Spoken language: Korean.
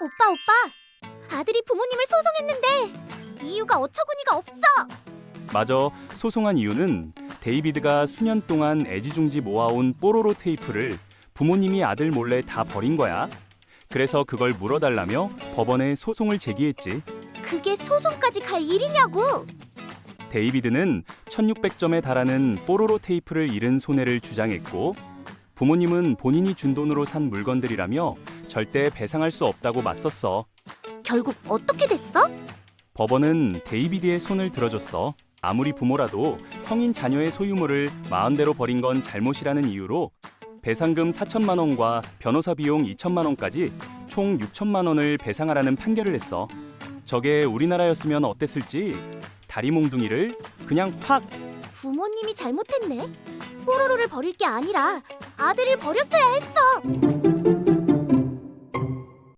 오빠 오빠 아들이 부모님을 소송했는데 이유가 어처구니가 없어 맞아. 소송한 이유는 데이비드가 수년 동안 애지중지 모아온 뽀로로 테이프를 부모님이 아들 몰래 다 버린 거야. 그래서 그걸 물어달라며 법원에 소송을 제기했지. 그게 소송까지 갈 일이냐고 데이비드는 1600점에 달하는 뽀로로 테이프를 잃은 손해를 주장했고 부모님은 본인이 준 돈으로 산 물건들이라며 절대 배상할 수 없다고 맞섰어. 결국 어떻게 됐어? 법원은 데이비드의 손을 들어줬어. 아무리 부모라도 성인 자녀의 소유물을 마음대로 버린 건 잘못이라는 이유로 배상금 4천만 원과 변호사 비용 2천만 원까지 총 6천만 원을 배상하라는 판결을 했어. 저게 우리나라였으면 어땠을지 다리 몽둥이를 그냥 확 부모님이 잘못했네 뽀로로를 버릴 게 아니라 아들을 버렸어야 했어